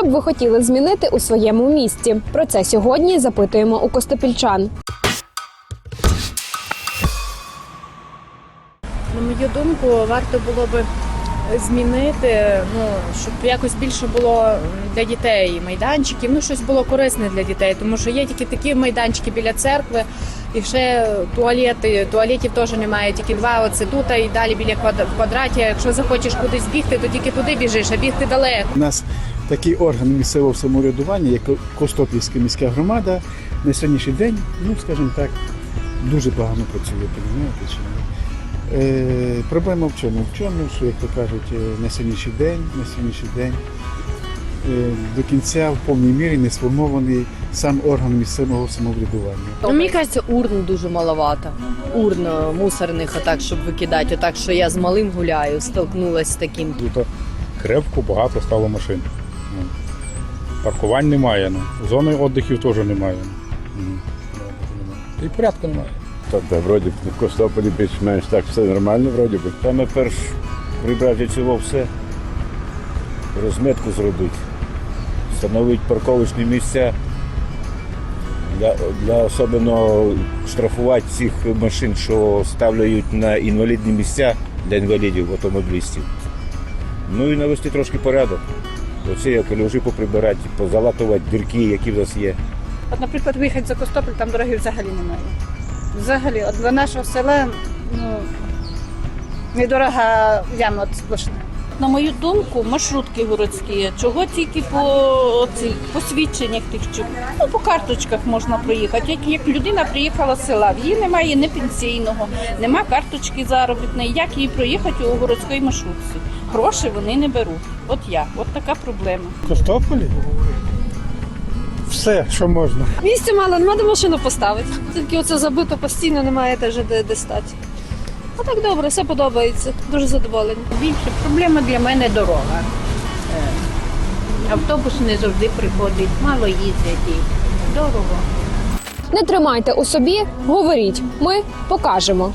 Що б ви хотіли змінити у своєму місті? Про це сьогодні запитуємо у костопільчан. На мою думку, варто було би змінити, ну щоб якось більше було для дітей майданчиків, ну щось було корисне для дітей, тому що є тільки такі майданчики біля церкви, і ще туалети. Туалетів теж немає, тільки два. Оце тут і далі біля квад- квадраті. Якщо захочеш кудись бігти, то тільки туди біжиш, а бігти далеко. У нас такий орган місцевого самоврядування, як Костопільська міська громада, на сьогоднішній день, ну скажімо так, дуже погано працює, розумієте чи ні? Е, проблема в чому? В чому, що, як то кажуть, е, на сьогоднішній день, на сьогоднішній день е, до кінця в повній мірі не сформований сам орган місцевого самоврядування. Ну, мені кажеться, урн дуже маловато. Урн е, мусорних, отак, щоб викидати. Отак, що я з малим гуляю, столкнулася з таким. Тут крепко багато стало машин. Ну, Паркувань немає. Ну. Зони віддихів теж немає. Ну, І порядку немає. Та, та вроді б в Костополі більш-менш так все нормально, вроді би. Саме перш прибрати цього все, розмітку зробити, встановити парковочні місця, для, для особливо штрафувати цих машин, що ставляють на інвалідні місця для інвалідів, автомобілістів. Ну і навести трошки порядок. Оце калюжі поприбирати, позалатувати дірки, які в нас є. От, наприклад, виїхати за Костопіль, там дороги взагалі немає. Взагалі, от для нашого села ну, недорога яма сплошна. На мою думку, маршрутки городські, чого тільки по цих посвідченнях тих чи ну, по карточках можна проїхати. Як, як людина приїхала з села, в її немає ні пенсійного, нема карточки заробітної. Як їй проїхати у городській маршрутці? Гроші вони не беруть. От як, от така проблема. Костополі? Все, що можна. Місця мало, нема де машину поставити. Тільки оце забито постійно, немає теж де, де стати. А так добре, все подобається. Дуже задоволені. Більше проблема для мене дорога. Е, Автобус не завжди приходить, мало їздять і дорого. Не тримайте у собі, говоріть. Ми покажемо.